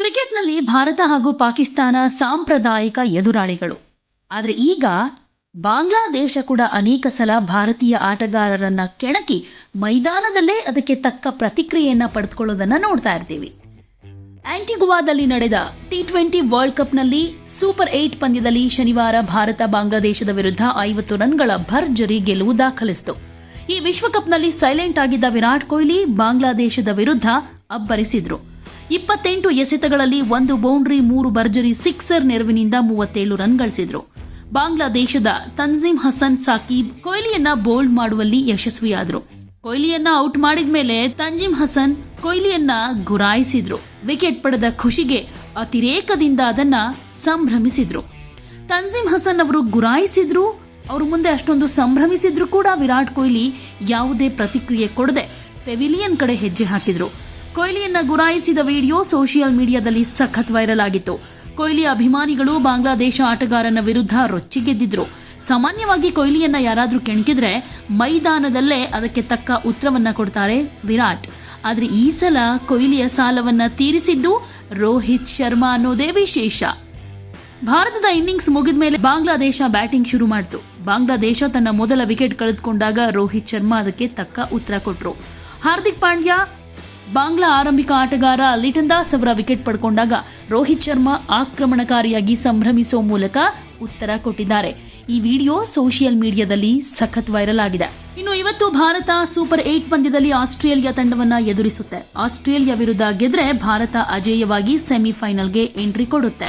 ಕ್ರಿಕೆಟ್ನಲ್ಲಿ ಭಾರತ ಹಾಗೂ ಪಾಕಿಸ್ತಾನ ಸಾಂಪ್ರದಾಯಿಕ ಎದುರಾಳಿಗಳು. ಆದರೆ ಈಗ ಬಾಂಗ್ಲಾದೇಶ ಕೂಡ ಅನೇಕ ಸಲ ಭಾರತೀಯ ಆಟಗಾರರನ್ನು ಕೆಣಕಿ ಮೈದಾನದಲ್ಲೇ ಅದಕ್ಕೆ ತಕ್ಕ ಪ್ರತಿಕ್ರಿಯೆಯನ್ನು ಪಡೆದುಕೊಳ್ಳೋದನ್ನ ನೋಡ್ತಾ ಇರ್ತೀವಿ. ಆಂಟಿಗುವಾದಲ್ಲಿ ನಡೆದ ಟಿ ಟ್ವೆಂಟಿ ವರ್ಲ್ಡ್ ಕಪ್ನಲ್ಲಿ ಸೂಪರ್ ಏಟ್ ಪಂದ್ಯದಲ್ಲಿ ಶನಿವಾರ ಭಾರತ ಬಾಂಗ್ಲಾದೇಶದ ವಿರುದ್ಧ ಐವತ್ತು ರನ್ಗಳ ಭರ್ಜರಿ ಗೆಲುವು ದಾಖಲಿಸಿತು. ಈ ವಿಶ್ವಕಪ್ನಲ್ಲಿ ಸೈಲೆಂಟ್ ಆಗಿದ್ದ ವಿರಾಟ್ ಕೊಹ್ಲಿ ಬಾಂಗ್ಲಾದೇಶದ ವಿರುದ್ಧ ಅಬ್ಬರಿಸಿದ್ರು. ಇಪ್ಪತ್ತೆಂಟು ಎಸೆತಗಳಲ್ಲಿ ಒಂದು ಬೌಂಡ್ರಿ, ಮೂರು ಭರ್ಜರಿ, ಸಿಕ್ಸರ್ ನೆರವಿನಿಂದ ಮೂವತ್ತೇಳು ರನ್ ಗಳಿಸಿದ್ರು. ಬಾಂಗ್ಲಾದೇಶದ ತನ್ಜೀಮ್ ಹಸನ್ ಸಾಕೀಬ್ ಕೊಹ್ಲಿಯನ್ನ ಬೋಲ್ಡ್ ಮಾಡುವಲ್ಲಿ ಯಶಸ್ವಿಯಾದರು. ಕೊಹ್ಲಿಯನ್ನ ಔಟ್ ಮಾಡಿದ ಮೇಲೆ ತಂಜಿಮ್ ಹಸನ್ ಕೊಹ್ಲಿಯನ್ನ ಗುರಾಯಿಸಿದ್ರು. ವಿಕೆಟ್ ಪಡೆದ ಖುಷಿಗೆ ಅತಿರೇಕದಿಂದ ಅದನ್ನ ಸಂಭ್ರಮಿಸಿದ್ರು. ತಂಜಿಮ್ ಹಸನ್ ಅವರು ಗುರಾಯಿಸಿದ್ರು, ಅವ್ರ ಮುಂದೆ ಅಷ್ಟೊಂದು ಸಂಭ್ರಮಿಸಿದ್ರು ಕೂಡ ವಿರಾಟ್ ಕೊಹ್ಲಿ ಯಾವುದೇ ಪ್ರತಿಕ್ರಿಯೆ ಕೊಡದೆ ಪೆವಿಲಿಯನ್ ಕಡೆ ಹೆಜ್ಜೆ ಹಾಕಿದ್ರು. ಕೊಹ್ಲಿಯನ್ನ ಗುರಾಯಿಸಿದ ವಿಡಿಯೋ ಸೋಷಿಯಲ್ ಮೀಡಿಯಾದಲ್ಲಿ ಸಖತ್ ವೈರಲ್ ಆಗಿತ್ತು ಕೊಹ್ಲಿ ಅಭಿಮಾನಿಗಳು ಬಾಂಗ್ಲಾದೇಶ ಆಟಗಾರನ ವಿರುದ್ಧ ರೊಚ್ಚಿಗೆದ್ದಿದ್ರು. ಸಾಮಾನ್ಯವಾಗಿ ಕೊಹ್ಲಿಯನ್ನ ಯಾರಾದರೂ ಕೆಣಕಿದ್ರೆ ಮೈದಾನದಲ್ಲೇ ಅದಕ್ಕೆ ತಕ್ಕ ಉತ್ತರವನ್ನ ಕೊಡ್ತಾರೆ ವಿರಾಟ್. ಆದರೆ ಈ ಸಲ ಕೊಹ್ಲಿಯ ಸಾಲವನ್ನ ತೀರಿಸಿದ್ದು ರೋಹಿತ್ ಶರ್ಮಾ ಅನ್ನೋದೇ ವಿಶೇಷ. ಭಾರತದ ಇನ್ನಿಂಗ್ಸ್ ಮುಗಿದ ಮೇಲೆ ಬಾಂಗ್ಲಾದೇಶ ಬ್ಯಾಟಿಂಗ್ ಶುರು ಮಾಡಿತು. ಬಾಂಗ್ಲಾದೇಶ ತನ್ನ ಮೊದಲ ವಿಕೆಟ್ ಕಳೆದುಕೊಂಡಾಗ ರೋಹಿತ್ ಶರ್ಮಾ ಅದಕ್ಕೆ ತಕ್ಕ ಉತ್ತರ ಕೊಟ್ಟರು ಹಾರ್ದಿಕ್ ಪಾಂಡ್ಯ ಬಾಂಗ್ಲಾ ಆರಂಭಿಕ ಆಟಗಾರ ಲಿಟನ್ ದಾಸ್ ಅವರ ವಿಕೆಟ್ ಪಡ್ಕೊಂಡಾಗ ರೋಹಿತ್ ಶರ್ಮಾ ಆಕ್ರಮಣಕಾರಿಯಾಗಿ ಸಂಭ್ರಮಿಸೋ ಮೂಲಕ ಉತ್ತರ ಕೊಟ್ಟಿದ್ದಾರೆ. ಈ ವಿಡಿಯೋ ಸೋಷಿಯಲ್ ಮೀಡಿಯಾದಲ್ಲಿ ಸಖತ್ ವೈರಲ್ ಆಗಿದೆ. ಇನ್ನು ಇವತ್ತು ಭಾರತ ಸೂಪರ್ ಏಟ್ ಪಂದ್ಯದಲ್ಲಿ ಆಸ್ಟ್ರೇಲಿಯಾ ತಂಡವನ್ನ ಎದುರಿಸುತ್ತೆ. ಆಸ್ಟ್ರೇಲಿಯಾ ವಿರುದ್ಧ ಗೆದ್ರೆ ಭಾರತ ಅಜೇಯವಾಗಿ ಸೆಮಿಫೈನಲ್ಗೆ ಎಂಟ್ರಿ ಕೊಡುತ್ತೆ.